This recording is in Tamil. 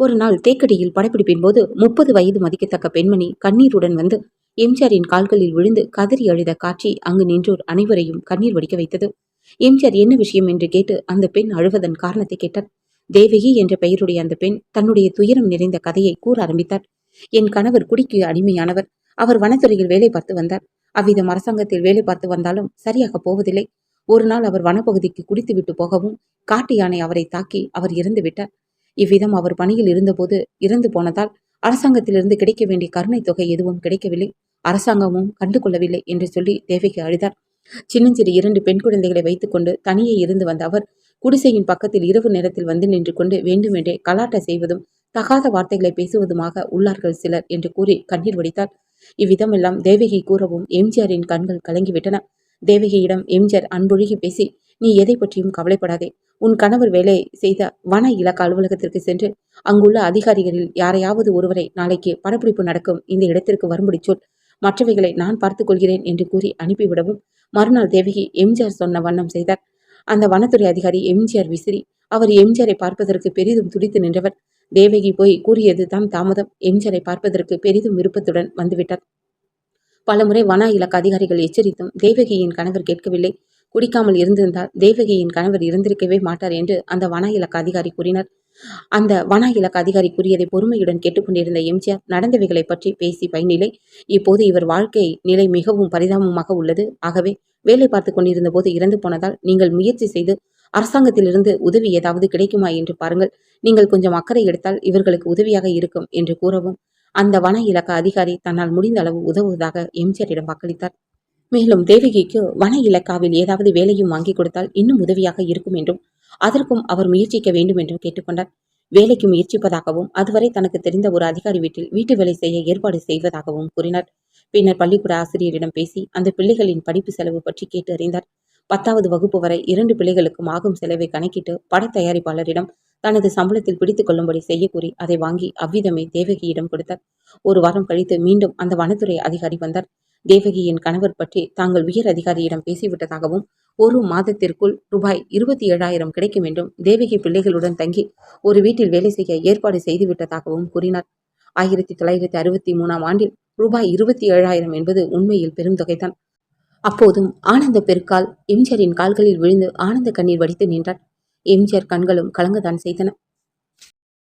ஒரு நாள் தேக்கடியில் படப்பிடிப்பின் போது முப்பது வயது மதிக்கத்தக்க பெண்மணி கண்ணீருடன் வந்து எம்ஜிஆரின் கால்களில் விழுந்து கதறி அழுத காட்சி அங்கு நின்றோர் அனைவரையும் கண்ணீர் வடிக்க வைத்தது. எம்ஜிஆர் என்ன விஷயம் என்று கேட்டு அந்த பெண் அழுவதன் காரணத்தை கேட்டார். தேவகி என்ற பெயருடைய அந்த பெண் தன்னுடைய துயரம் நிறைந்த கதையை கூற ஆரம்பித்தார். என் கணவர் குடிக்கு அடிமையானவர். அவர் வனத்துறையில் வேலை பார்த்து வந்தார். அவ்விதம் அரசாங்கத்தில் வேலை பார்த்து வந்தாலும் சரியாக போவதில்லை. ஒரு நாள் அவர் வனப்பகுதிக்கு குடித்துவிட்டு போகவும் காட்டு யானை அவரை தாக்கி அவர் இறந்து விட்டார் இவ்விதம் அவர் பணியில் இருந்தபோது இறந்து போனதால் அரசாங்கத்திலிருந்து கிடைக்க வேண்டிய கருணை தொகை எதுவும் கிடைக்கவில்லை. அரசாங்கமும் கண்டுகொள்ளவில்லை என்று சொல்லி தேவகி அழுதார் சின்னஞ்சிறு இரண்டு பெண் குழந்தைகளை வைத்துக்கொண்டு தனியே இருந்து வந்த அவர் குடிசையின் பக்கத்தில் இரவு நேரத்தில் வந்து நின்று கொண்டு வேண்டுமென்றே கலாட்ட செய்வதும் தகாத வார்த்தைகளை பேசுவதுமாக உள்ளார்கள் சிலர் என்று கூறி கண்ணீர் வடித்தார் இவ்விதமெல்லாம் தேவகி கூறவும் எம்ஜிஆரின் கண்கள் கலங்கிவிட்டன. தேவகியிடம் எம்ஜிஆர் அன்பொழுகி பேசி நீ எதை பற்றியும் கவலைப்படாதே. உன் கணவர் வேலை செய்த வன இலக்க அலுவலகத்திற்கு சென்று அங்குள்ள அதிகாரிகளில் யாரையாவது ஒருவரை நாளைக்கு படப்பிடிப்பு நடக்கும் இந்த இடத்திற்கு வரும்படி சொல். மற்றவைகளை நான் பார்த்துக் கொள்கிறேன் என்று கூறி அனுப்பிவிடவும் மறுநாள் தேவகி எம்ஜிஆர் சொன்ன வண்ணம் செய்தார். அந்த வனத்துறை அதிகாரி எம்ஜிஆர் விசிறி அவர் எம்ஜிஆரை பார்ப்பதற்கு பெரிதும் துடித்து நின்றவர். தேவகி போய் கூறியது தான் தாமதம். எம்ஜிஆரை பார்ப்பதற்கு பெரிதும் விருப்பத்துடன் வந்துவிட்டார். பலமுறை வன இலக்க அதிகாரிகள் எச்சரித்தும் தேவகியின் கணவர் கேட்கவில்லை. குடிக்காமல் இருந்திருந்தால் தேவகியின் கணவர் இருந்திருக்கவே மாட்டார் என்று அந்த வன இலக்க அதிகாரி கூறினார். அந்த வன இலக்க அதிகாரி கூறியதை பொறுமையுடன் கேட்டுக்கொண்டிருந்த எம்ஜிஆர் நடந்தவைகளை பற்றி பேசி பயனில்லை. இப்போது இவர் வாழ்க்கை நிலை மிகவும் பரிதாபமாக உள்ளது. ஆகவே வேலை பார்த்து கொண்டிருந்த போது இறந்து போனதால் நீங்கள் முயற்சி செய்து அரசாங்கத்திலிருந்து உதவி ஏதாவது கிடைக்குமா என்று பாருங்கள். நீங்கள் கொஞ்சம் அக்கறை எடுத்தால் இவர்களுக்கு உதவியாக இருக்கும் என்று கூறவும் அந்த வன இலக்க அதிகாரி தன்னால் முடிந்த அளவு உதவுவதாக எம்ஜிஆரிடம் வாக்களித்தார். மேலும் தேவகிக்கு வன இலக்காவில் ஏதாவது வேலையும் வாங்கி கொடுத்தால் இன்னும் உதவியாக இருக்கும் என்றும் அதற்கும் அவர் முயற்சிக்க வேண்டும் என்றும் கேட்டுக்கொண்டார். வேலைக்கு முயற்சிப்பதாகவும் அதுவரை தனக்கு தெரிந்த ஒரு அதிகாரி வீட்டில் வீட்டு வேலை செய்ய ஏற்பாடு செய்வதாகவும் கூறினார். பின்னர் பள்ளிக்கூட ஆசிரியரிடம் பேசி அந்த பிள்ளைகளின் படிப்பு செலவு பற்றி கேட்டு அறிந்தார் பத்தாவது வகுப்பு வரை இரண்டு பிள்ளைகளுக்கும் ஆகும் செலவை கணக்கிட்டு பட தயாரிப்பாளரிடம் தனது சம்பளத்தில் பிடித்துக் கொள்ளும்படி செய்ய கூறி அதை வாங்கி அவ்விதமே தேவகியிடம் கொடுத்தார். ஒரு வாரம் கழித்து மீண்டும் அந்த வனத்துறை அதிகாரி வந்தார். தேவகியின் கணவர் பற்றி தாங்கள் உயர் அதிகாரியிடம் பேசிவிட்டதாகவும் ஒரு மாதத்திற்குள் ரூபாய் இருபத்தி ஏழாயிரம் கிடைக்கும் என்றும் தேவகி பிள்ளைகளுடன் தங்கி ஒரு வீட்டில் வேலை செய்ய ஏற்பாடு செய்துவிட்டதாகவும் கூறினார். ஆயிரத்தி தொள்ளாயிரத்தி அறுபத்தி மூணாம் ஆண்டில் ரூபாய் இருபத்தி ஏழாயிரம் என்பது உண்மையில் பெரும் தொகைதான். அப்போதும் ஆனந்த பெருக்கால் எம்ஜிஆரின் கால்களில் விழுந்து ஆனந்த கண்ணீர் வடித்து நின்றார். எம்ஜிஆர் கண்களும் கலங்கத்தான் செய்தன.